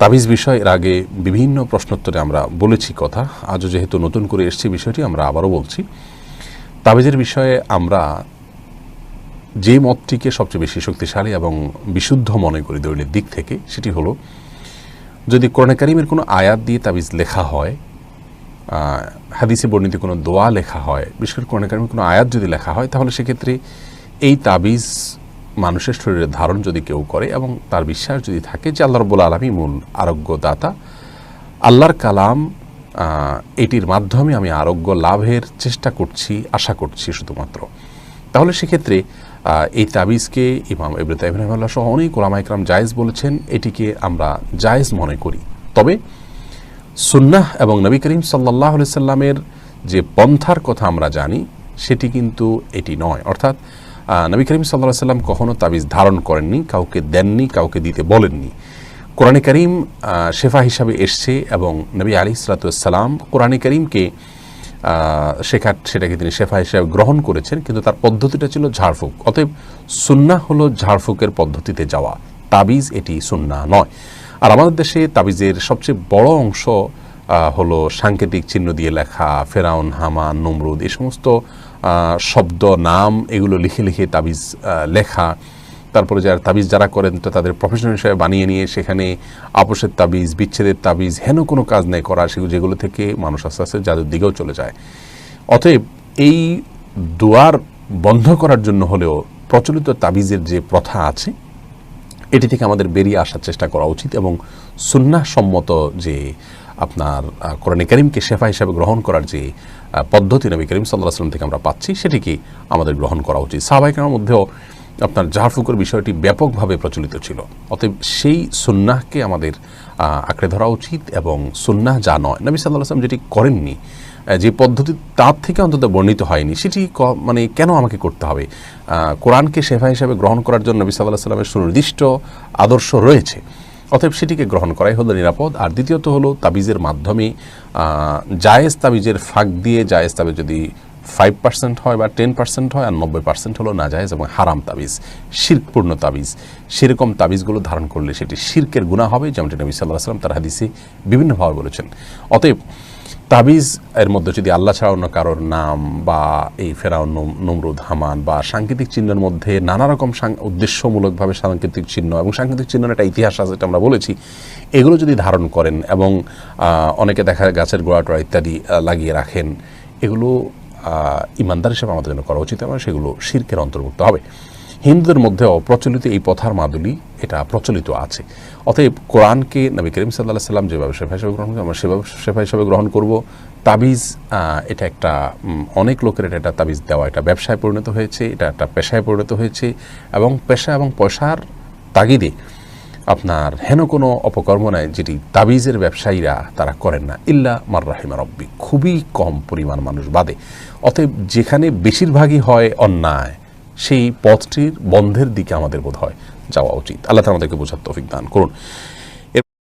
তাবিজ বিষয় এর আগে বিভিন্ন প্রশ্নোত্তরে আমরা বলেছি কথা। আজও যেহেতু নতুন করে এসছে বিষয়টি, আমরা আবারও বলছি। তাবিজের বিষয়ে আমরা যে মতটিকে সবচেয়ে বেশি শক্তিশালী এবং বিশুদ্ধ মনে করি দৈনিক দিক থেকে, সেটি হলো, যদি কোরআন কারিমের কোনো আয়াত দিয়ে তাবিজ লেখা হয় হাদিসে বর্ণিত কোনো দোয়া লেখা হয়, বিশেষ করে কোরআন কারিমের কোনো আয়াত যদি লেখা হয়, তাহলে সেক্ষেত্রে এই তাবিজ মানুষের শরীরে ধারণ যদি কেউ করে এবং তার বিশ্বাস যদি থাকে যে আল্লাহ রব্বুল আলমী মূল আরোগ্যদাতা, আল্লাহর কালাম এটির মাধ্যমে আমি আরোগ্য লাভের চেষ্টা করছি, আশা করছি শুধুমাত্র। তাহলে সেক্ষেত্রে এই তাবিজকে ইমাম ইবরতা ইব্রাহিম সহ অনেক ওলামা ইকরাম জায়েজ বলেছেন, এটিকে আমরা জায়েজ মনে করি। তবে সুন্নাহ এবং নবী করিম সাল্লাহ সাল্লামের যে পন্থার কথা আমরা জানি, সেটি কিন্তু এটি নয়। অর্থাৎ নবী করিম সাল্লাহ সাল্লাম কখনো তাবিজ ধারণ করেননি, কাউকে দেননি, কাউকে দিতে বলেননি। কোরআনে করিম শেফা হিসাবে এসছে এবং নবী আলী সালাতাম কোরআনে করিমকে শেখা, সেটাকে তিনি শেফা হিসাবে গ্রহণ করেছেন, কিন্তু তার পদ্ধতিটা ছিল ঝাড়ফুঁক। অতএব সুন্না হলো ঝাড়ফুঁকের পদ্ধতিতে যাওয়া। তাবিজ এটি সুন্না নয়। আর আমাদের দেশে তাবিজের সবচেয়ে বড় অংশ হলো সাংকেতিক চিহ্ন দিয়ে লেখা, ফেরাউন, হামান, নমরুদ এই সমস্ত শব্দ, নাম, এগুলো লিখে লিখে তাবিজ লেখা। তারপরে যারা তাবিজ যারা করেন, তো তাদের প্রফেশনাল হিসেবে বানিয়ে নিয়ে সেখানে আপোষের তাবিজ, বিচ্ছেদের তাবিজ, হেন কোনো কাজ নেই করা, সেগুলো যেগুলো থেকে মানুষ আস্তে আস্তে জাদুর দিকেও চলে যায়। অতএব এই দুয়ার বন্ধ করার জন্য হলেও প্রচলিত তাবিজের যে প্রথা আছে, এটি থেকে আমাদের বেরিয়ে আসার চেষ্টা করা উচিত এবং সুন্নাহ সম্মত যে আপনার কোরআনে করিমকে শেফা হিসাবে গ্রহণ করার যে পদ্ধতি নবী করিম সাল্লাহ সাল্লাম থেকে আমরা পাচ্ছি সেটিকে আমাদের গ্রহণ করা উচিত? সাহবাহিকের মধ্যেও আপনার জাহারফুকের বিষয়টি ব্যাপকভাবে প্রচলিত ছিল। অতএব সেই সুন্নাহকে আমাদের আঁকড়ে ধরা উচিত এবং সুন্নাহ যা নয়, নবী সাল্লাহ আসলাম যেটি করেননি যে পদ্ধতি তার থেকে অন্তত বর্ণিত হয়নি, সেটি মানে কেন আমাকে করতে হবে? কোরআনকে শেফা হিসাবে গ্রহণ করার জন্য নবী সাল্লাহ সাল্লামের সুনির্দিষ্ট আদর্শ রয়েছে। অতএব সেটিকে গ্রহণ করাই হলো নিরাপদ। আর দ্বিতীয়ত হলো তাবিজের মাধ্যমে জায়েজ তাবিজের ফাঁক দিয়ে জায়েজ তাবিজ যদি ফাইভ পার্সেন্ট হয় বা টেন পার্সেন্ট হয় আর নব্বই পার্সেন্ট হলো নাজায়েজ এবং হারাম তাবিজ, শিরকপূর্ণ তাবিজ। সেরকম তাবিজগুলো ধারণ করলে সেটি শির্কের গুণা হবে, যেমনটি নবী সাল্লাহ সাল্লাম তার হাদিসে বিভিন্নভাবে বলেছেন। অতএব তাবিজ এর মধ্যে যদি আল্লাহ ছাড়া অন্য কারোর নাম বা এই নম- নমরুদ, হামান বা সাংকেতিক চিহ্নের মধ্যে নানা রকম উদ্দেশ্যমূলকভাবে সাংকেতিক চিহ্ন এবং সাংকেতিক চিহ্নের একটা ইতিহাস আছে যেটা আমরা বলেছি, এগুলো যদি ধারণ করেন এবং অনেকে দেখা যায় গাছের গোড়া টোড়া ইত্যাদি লাগিয়ে রাখেন, এগুলো ইমানদার হিসেবে আমাদের জন্য করা উচিত এবং সেগুলো শির্কের অন্তর্ভুক্ত হবে। হিন্দুদের মধ্যেও প্রচলিত এই পথার মাদুলি এটা প্রচলিত আছে। অতএব কোরআনকে নবী করিম সাল্লাহ সাল্লাম যেভাবে শেফা হিসেবে গ্রহণ করি আমরা সেভাবে শেফা হিসেবে গ্রহণ করব। তাবিজ এটা একটা অনেক লোকের এটা একটা তাবিজ দেওয়া, এটা ব্যবসায় পরিণত হয়েছে, এটা একটা পেশায় পরিণত হয়েছে এবং পেশা এবং পয়সার তাগিদে আপনার হেন কোনো অপকর্ম নাই যেটি তাবিজের ব্যবসায়ীরা তারা করেন না। ইল্লা মার রাহিমা রব্বি, খুবই কম পরিমাণ মানুষ বাদে। অতএব যেখানে বেশিরভাগই হয় অন্যায়, সেই পথটির বন্ধের দিকে আমাদের বোধ হয়। যাওয়া উচিত। আল্লাহ আমাদেরকে বোঝার তৌফিক দান করুন।